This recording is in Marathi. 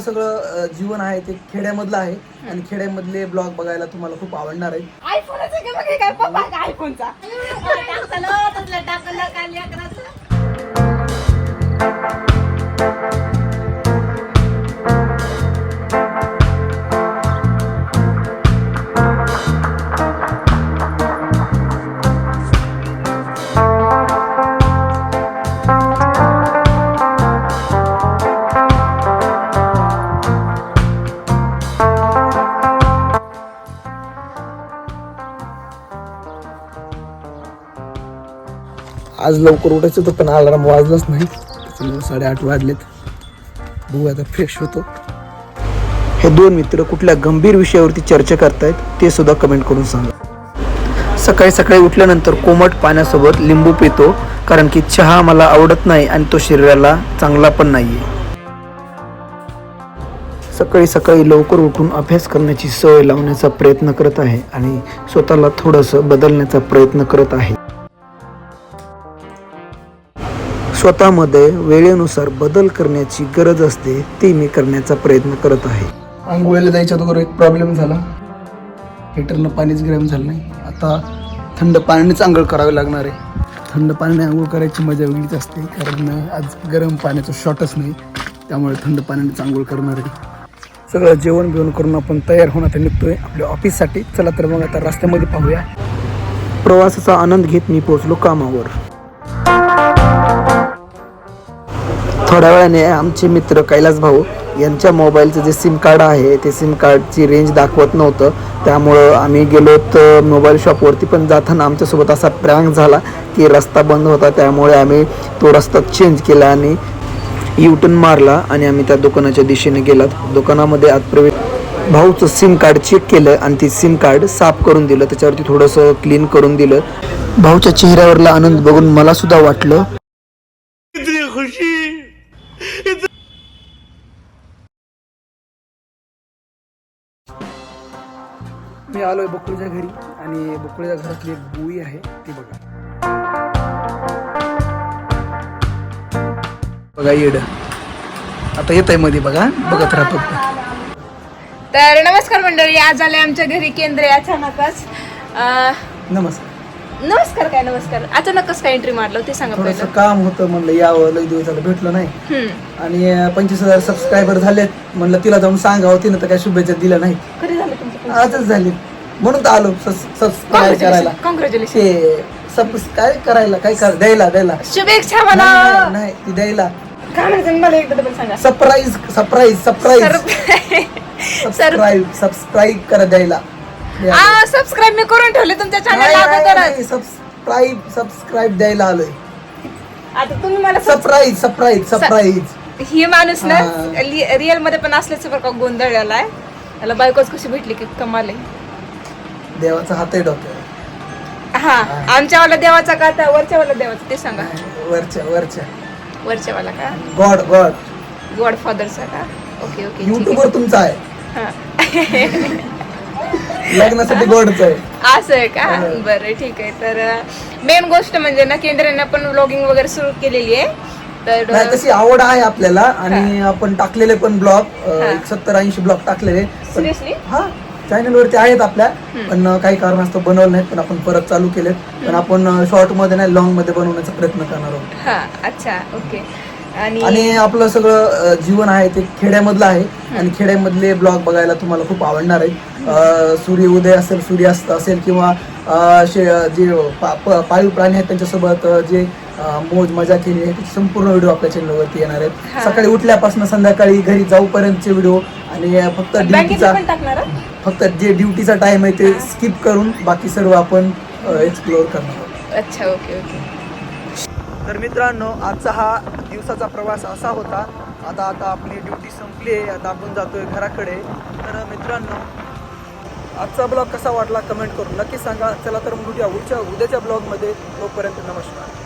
सगळं जीवन आहे ते खेड्यामधलं आहे. आणि खेड्यामधले ब्लॉग बघायला तुम्हाला खूप आवडणार आहे. आयफोनचा का बघ? हे काय पप्पा का आयफोनचा? टाकलं तसलं टाकलं काय लेकराचं आज लवकर उठायचं होतं पण अलाराम वाजलाच नाही. त्याच्यामुळे साडेआठ वाजलेत. बघू आता फ्रेश होतो. हे दोन मित्र कुठल्या गंभीर विषयावरती चर्चा करतायत ते सुद्धा कमेंट करून सांगा. सकाळी सकाळी उठल्यानंतर कोमट पाण्यासोबत लिंबू पितो कारण की चहा मला आवडत नाही आणि तो शरीराला चांगला पण नाहीये. सकाळी सकाळी लवकर उठून अभ्यास करण्याची सवय लावण्याचा प्रयत्न करत आहे आणि स्वतःला थोडंसं बदलण्याचा प्रयत्न करत आहे. स्वतःमध्ये वेळेनुसार बदल करण्याची गरज असते ती मी करण्याचा प्रयत्न करत आहे. आंघोळीला जायच्या अगोदर एक प्रॉब्लेम झाला. हिटरनं पाणीच गरम झालं नाही. आता थंड पाण्यानेच आंघोळ करावी लागणार आहे. थंड पाण्याने आंघोळ करायची मजा वेगळीच असते कारण आज गरम पाण्याचं शॉर्टच नाही. त्यामुळे थंड पाण्यानेच आंघोळ करणार आहे. सगळं जेवण बिवण करून आपण तयार होण्यात निघतोय. आपल्या ऑफिससाठी चला तर मग आता रस्त्यामध्ये पाहूया. प्रवासाचा आनंद घेत मी पोहोचलो कामावर. थोड्या वेळाने आमचे मित्र कैलास भाऊ यांच्या मोबाईलचं जे सिम कार्ड आहे ते सिम कार्डची रेंज दाखवत नव्हतं. त्यामुळं आम्ही गेलो तर मोबाईल शॉपवरती पण जाताना आमच्यासोबत असा प्रँक झाला की रस्ता बंद होता. त्यामुळे आम्ही तो रस्ता चेंज केला आणि युटर्न मारला आणि आम्ही त्या दुकानाच्या दिशेने गेलात. दुकानामध्ये आत प्रवेश भाऊचं सिम कार्ड चेक केलं आणि ती सिम कार्ड साफ करून दिलं. त्याच्यावरती थोडंसं क्लीन करून दिलं. भाऊच्या चेहऱ्यावरला आनंद बघून मला सुद्धा वाटलं मी आलोय बकुळीच्या घरी आणि बकुळीच्या घरातली एक बुई आहे ती बघा. बघा येड. आता येत आहे मध्ये बघा बघत राहा फक्त. तर नमस्कार मंडळी आज आले आमच्या घरी केंद्रे अचानकच. अं, नमस्कार. नमस्कार काय नमस्कार? अचानकच काय एंट्री मारलं ते सांगा थोडस पहिलं. काम होतं म्हणलं यावं लई दिवस झालं भेटलं नाही. हम्म. आणि पंचवीस हजार सबस्क्रायबर झालेत म्हणलं तिला जाऊन सांगावं तिनं तर काय शुभेच्छा दिल्या नाही कधी आजच झाली. म्हणून तर आलो सबस्क्राईब करायला. कॉंग्रॅच्युलेशन ते सबस्क्राईब करायला काय कर द्यायला द्यायला. शुभेच्छा मला नाही, नाही ती द्यायला. काय म्हणायचं? मला एकदा सांगा. Surprise surprise surprise sir subscribe subscribe करा द्यायला. सबस्क्राईब मी करून ठेवले तुमच्या चॅनल अगोदरच. सबस्क्राईब सबस्क्राईब द्यायला आलोय. आता तुम्ही मला सरप्राईज सरप्राईज सरप्राईज ही माणूस ना हा. रिअलमध्ये पण असल्याच बरं का गोंधळलेला आहे. त्याला बायकोच कशी भेटली की कमाल आहे. देवाचा हात आहे. डोक्यावर हा. आमच्यावाला देवाचा का त्या वरच्यावाला देवाचा ते सांगा. वरच्या वरच्या. वरच्यावाला का? God God. गॉड फादरचा का? ओके ओके ठीक युट्यूब वर तुमचा आहे. लग्नासाठी गॉडच आहे. असं आहे का? बरं ठीक आहे. तर मेन गोष्ट म्हणजे ना केंद्राने पण व्लॉगिंग वगैरे सुरू केलेली आहे. नाही तशी आवड आहे आपल्याला आणि आपण टाकलेले पण ब्लॉग एक सत्तर ऐंशी ब्लॉग टाकलेले. हा चॅनल वरती आहेत आपल्या पण काही कारणास्तव बनवलं नाहीत पण आपण परत चालू केलेत. पण आपण शॉर्टमध्ये नाही लॉंगमध्ये बनवण्याचा प्रयत्न करणार आहोत. हा अच्छा ओके. आणि आपलं सगळं जीवन आहे ते खेड्यामधलं आहे. आणि खेड्यामधले ब्लॉग बघायला तुम्हाला खूप आवडणार आहे. सूर्य उदय असेल सूर्यास्त असेल किंवा जे पाळीव प्राणी आहेत त्यांच्यासोबत जे मोज मजा केली आहे. त्याची संपूर्ण व्हिडिओ आपल्या चॅनलवरती येणार आहेत. सकाळी उठल्यापासून संध्याकाळी घरी जाऊपर्यंतचे व्हिडिओ आणि फक्त ड्युटीचा? फक्त जे ड्युटीचा टाइम आहे ते स्किप करून बाकी सर्व आपण एक्सप्लोअर करणार आहोत. अच्छा ओके ओके तर मित्रांनो आजचा हा दिवसाचा प्रवास असा होता. आता आता आपली ड्युटी संपली आहे. आता आपण जातोय घराकडे. तर मित्रांनो आजचा ब्लॉग कसा वाटला कमेंट करून नक्की सांगा. चला तर मग उद्या उद्याच्या ब्लॉगमध्ये तोपर्यंत नमस्कार.